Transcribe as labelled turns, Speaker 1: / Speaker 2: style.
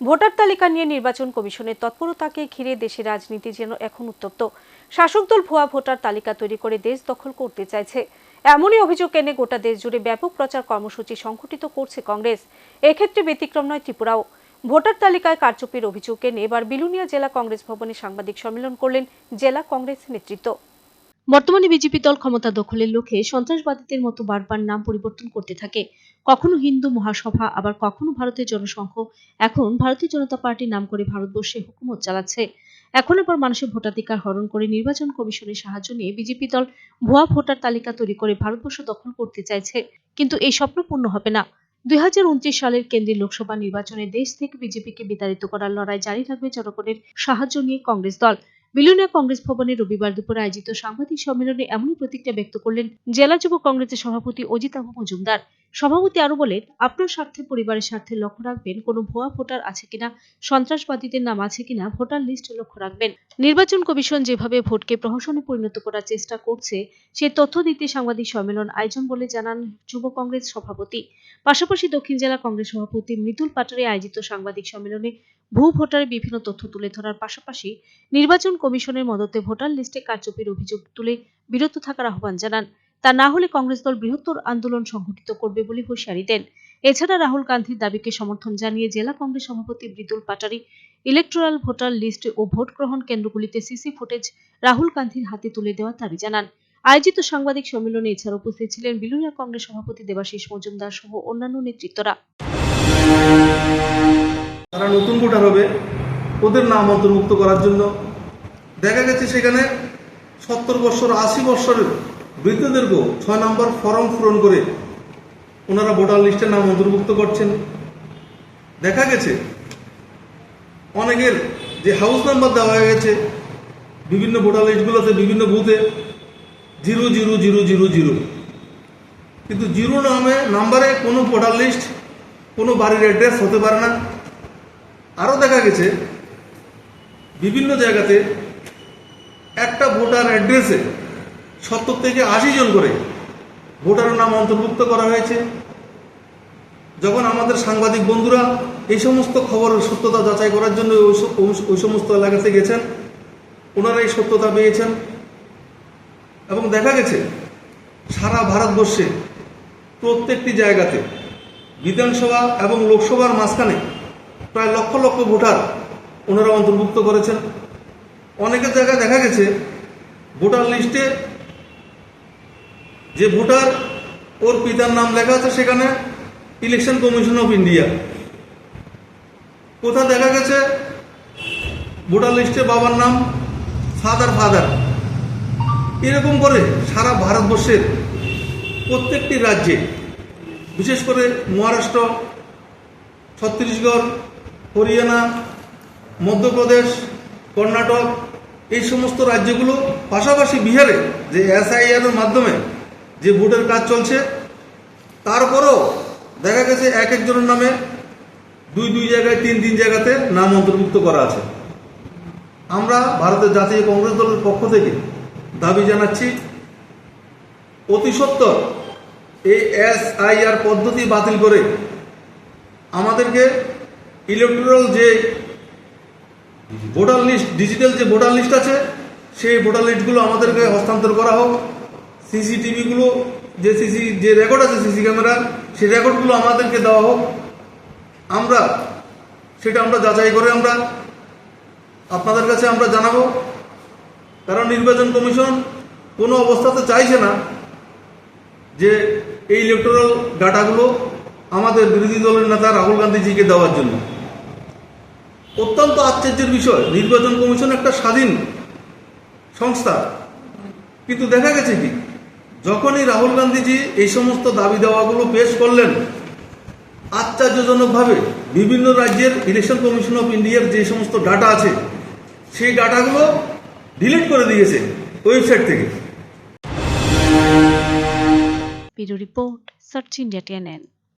Speaker 1: Voter তালিকা নিয়ে নির্বাচন কমিশনের তৎপরতাকে ঘিরে দেশের রাজনীতি যেন এখন উত্তপ্ত। শাসক দল ভুয়া ভোটার তালিকা তৈরি করে দেশ দখল করতে চাইছে। এমনই অভিযোগ এনে গোটা দেশ জুড়ে ব্যাপক প্রচার কর্মসূচি সংঘটিত করছে কংগ্রেস। এক্ষেত্রে ব্যতিক্রম নয় ত্রিপুরাও। ভোটার তালিকায় কারচুপির অভিযোগ এনে এবার বিলুনিয়া জেলা কংগ্রেস ভবনে সাংবাদিক সম্মেলন করলেন জেলা কংগ্রেস নেতৃত্ব। বর্তমানে বিজেপি দল ক্ষমতা দখলের লক্ষ্যে সন্ত্রাসবাদীদের মতো বারবার নাম পরিবর্তন করতে থাকে। কখনো হিন্দু মহাসভা, আবার কখনো ভারতের জনসংঘ। এখন ভারতীয় জনতা পার্টির নাম করে ভারতবর্ষে হুকুমত চালাচ্ছে। এখন আবার মানুষের ভোটাধিকার হরণ করে নির্বাচন কমিশনের সাহায্য নিয়ে বিজেপি দল ভুয়া ভোটার তালিকা তৈরি করে ভারতবর্ষ দখল করতে চাইছে। কিন্তু এই স্বপ্ন পূর্ণ হবে না। দুই হাজার উনত্রিশ সালের কেন্দ্রীয় লোকসভা নির্বাচনে দেশ থেকে বিজেপিকে বিতাড়িত করার লড়াই জারি রাখবে জনগণের সাহায্য নিয়ে কংগ্রেস দল। বিলুনিয়া কংগ্রেস ভবনে রবিবার দুপুরে আয়োজিত সাংবাদিক সম্মেলনে এমনই প্রতিক্রিয়া ব্যক্ত করলেন জেলা যুব কংগ্রেসের সভাপতি অজিত আবু মজুমদার। সভাপতি আরও বলেন, আপনার স্বার্থে, পরিবারের স্বার্থে লক্ষ্য রাখবেন কোনো ভুয়া ভোটার আছে কিনা, সন্ত্রাসবাদীদের নাম আছে কিনা, ভোটার লিস্ট লক্ষ্য রাখবেন। নির্বাচন কমিশন যেভাবে ভোটকে প্রহসনে পরিণত করার চেষ্টা করছে, সে তথ্য দিতে সাংবাদিক সম্মেলন আয়োজন বলে জানান যুব কংগ্রেস সভাপতি। পাশাপাশি দক্ষিণ জেলা কংগ্রেস সভাপতি মৃদুল পাটারে আয়োজিত সাংবাদিক সম্মেলনে ভূ ভোটারের বিভিন্ন তথ্য তুলে ধরার পাশাপাশি নির্বাচন কমিশনের মদতে ভোটার লিস্টে কারচুপির অভিযোগ তুলে বিরত থাকার আহ্বান জানান। তা না হলে কংগ্রেস দল বৃহত্তর আন্দোলন সংগঠিত করবে বলে হুঁশিয়ারি দেন। এছাড়া রাহুল গান্ধীর দাবিকে সমর্থন জানিয়ে জেলা কংগ্রেস সভাপতি Mridul Patari electoral voter list ও ভোট গ্রহণ কেন্দ্রগুলিতে সিসি ফুটেজ রাহুল গান্ধীর হাতে তুলে দেওয়ার দাবি জানান। আয়োজিত সাংবাদিক সম্মেলনে এছাড়া উপস্থিত ছিলেন বিলুনিয়া কংগ্রেস সভাপতি দেবাশিস মজুমদার সহ অন্যান্য নেতৃত্বরা।
Speaker 2: তারা নতুন ভোটার হবে, ওদের নাম অন্তর্ভুক্ত করার জন্য। দেখা গেছে সেখানে সত্তর বছর, আশি বছরের বৃদ্ধদেরকেও ছয় নম্বর ফর্ম পূরণ করে ওনারা ভোটার লিস্টের নাম অন্তর্ভুক্ত করছেন। দেখা গেছে, অনেকের যে হাউস নাম্বার দেওয়া হয়ে গেছে, বিভিন্ন ভোটার লিস্টগুলোতে বিভিন্ন বুথে zero zero zero zero zero কিন্তু জিরো নামে নাম্বারে কোনো ভোটার লিস্ট, কোনো বাড়ির অ্যাড্রেস হতে পারে না। আরও দেখা গেছে, বিভিন্ন জায়গাতে একটা ভোটার অ্যাড্রেসে সত্তর থেকে আশি জন করে ভোটারের নাম অন্তর্ভুক্ত করা হয়েছে। যখন আমাদের সাংবাদিক বন্ধুরা এই সমস্ত খবরের সত্যতা যাচাই করার জন্য ওই সমস্ত এলাকাতে গেছেন, ওনারা এই সত্যতা পেয়েছেন এবং দেখা গেছে সারা ভারতবর্ষে প্রত্যেকটি জায়গাতে বিধানসভা এবং লোকসভার মাঝখানে প্রায় লক্ষ লক্ষ ভোটার ওনারা অন্তর্ভুক্ত করেছেন। অনেকের জায়গায় দেখা গেছে ভোটার লিস্টে যে ভোটার ওর পিতার নাম লেখা আছে সেখানে ইলেকশন কমিশন অফ ইন্ডিয়া কোথাও দেখা গেছে? ভোটার লিস্টে বাবার নাম ফাদার ফাদার এরকম করে সারা ভারতবর্ষের প্রত্যেকটি রাজ্যে, বিশেষ করে মহারাষ্ট্র, ছত্তিশগড়, হরিয়ানা, মধ্যপ্রদেশ, কর্ণাটক, এই সমস্ত রাজ্যগুলো, পাশাপাশি বিহারে, যে এসআইআর এর মাধ্যমে যে ভোটের কাজ চলছে, তারপরও দেখা গেছে এক একজনের নামে দুই দুই জায়গায়, তিন তিন জায়গাতে নাম অন্তর্ভুক্ত করা আছে। আমরা ভারতের জাতীয় কংগ্রেস দলের পক্ষ থেকে দাবি জানাচ্ছি, অতি সত্বর এই এসআইআর পদ্ধতি বাতিল করে আমাদেরকে ইলেকট্রাল যে ভোটার লিস্ট ডিজিটাল যে ভোটার লিস্ট আছে, সেই ভোটার লিস্টগুলো আমাদেরকে হস্তান্তর করা হোক। সিসিটিভিগুলো যে সিসি, যে রেকর্ড আছে সিসি ক্যামেরার সেই রেকর্ডগুলো আমাদেরকে দেওয়া হোক। আমরা, সেটা আমরা যাচাই করে আমরা আপনাদের কাছে আমরা জানাব। কারণ নির্বাচন কমিশন কোনো অবস্থাতে চাইছে না যে এই ইলেকট্রাল ডাটাগুলো আমাদের বিরোধী দলের নেতা রাহুল গান্ধীজিকে দেওয়ার জন্য। অত্যন্ত আশ্চর্যের বিষয়, নির্বাচন কমিশন একটা স্বাধীন সংস্থা। কিন্তু দেখা গেছে কি? যখনই রাহুল গান্ধীজি এই সমস্ত দাবি দেওয়াগুলো পেশ করলেন, আশ্চর্যজনকভাবে বিভিন্ন রাজ্যের ইলেকশন কমিশন অফ ইন্ডিয়ার যে সমস্ত ডাটা আছে, সেই ডাটাগুলো ডিলিট করে দিয়েছে ওয়েবসাইট থেকে।
Speaker 1: Report search India